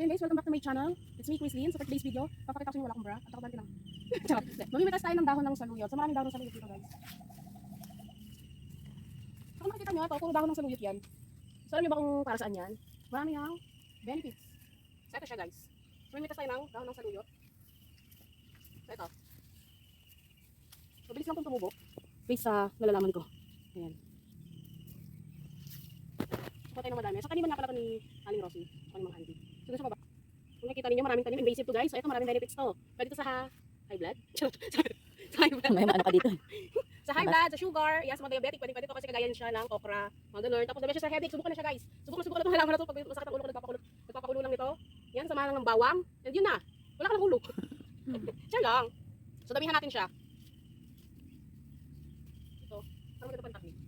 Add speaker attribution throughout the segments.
Speaker 1: So guys, welcome back to my channel. It's me, Chris. So for today's video, papakita ko sa inyo wala akong bra at ako lang. Charot. Mamimitas tayo ng dahon ng saluyot. So maraming dahon ng saluyot dito guys. So kung makikita nyo, ito, puro dahon ng saluyot yan. So alam nyo ba kung para saan yan? Marami yung benefits. So ito siya guys. So mamimitas tayo ng dahon ng saluyot. So ito. Mabilis lang itong tumubo. Based sa nalalaman ko. Ayan. So tayo ng madami. So taniman nga pala ito ni Aling Rosie. Ako ni Mang Andy. So gusto mo ba? Nakikita ninyo, maraming tanim. Invasive to guys. So ito, maraming benefits to. Pwede to sa high blood. Sa high blood.
Speaker 2: May ano ka dito.
Speaker 1: Sa high blood, sa sugar, yes, mga diabetic, pwede pwede to kasi kagayan siya ng okra, mga ganun. Tapos dami siya sa headache, subukan na siya guys. Subukan subukan na itong halaman na to pag masakit ang ulo ko, nagpapakulo, nagpapakulo lang nito. Yan, sama lang ng bawang. And yun na, wala ka ng ulo. siya lang. So damihan natin siya. Ito, parang maganda pa yung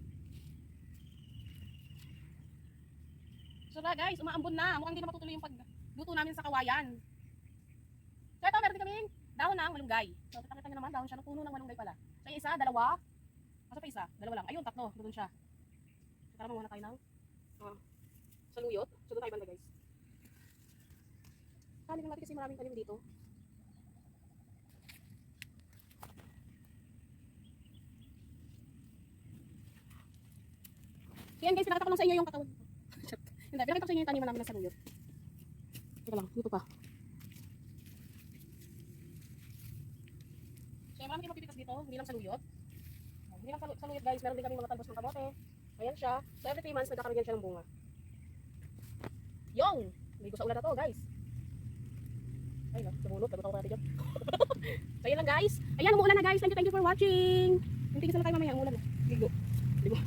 Speaker 1: So na guys, umaambon na. Mukhang hindi na matutuloy yung pagluto namin sa kawayan. Ito, meron din kaming dahon ng malunggay. So kita nyo naman, dahon siya ng puno ng malunggay pala. So isa, dalawa. Asa pa isa? Dalawa lang. Ayun, tatlo. Doon siya. So tara muna tayo ng uh, saluyot. So doon tayo banda guys. Kali lang natin kasi maraming tanim dito. So yan guys, pinakita ko lang sa inyo yung katawan. Hindi, pinakita ko sa inyo yung taniman namin ng saluyot. Teka lang, dito pa. So marami kayong mapipitas dito, hindi lang saluyot. Oh, Hindi lang salu- saluyot guys, meron din kami mga talbos ng kamote. Ayan siya. So every 3 months, nagkakaroon yan siya ng bunga. Yung! Ligo sa ulan na to guys. Ay no, sumunod. Lagot ako natin dyan. so yan lang guys. Ayan, umuulan na guys. Thank you, thank you for watching. Hintigas na lang tayo mamaya, umuulan na. Ligo. Ligo.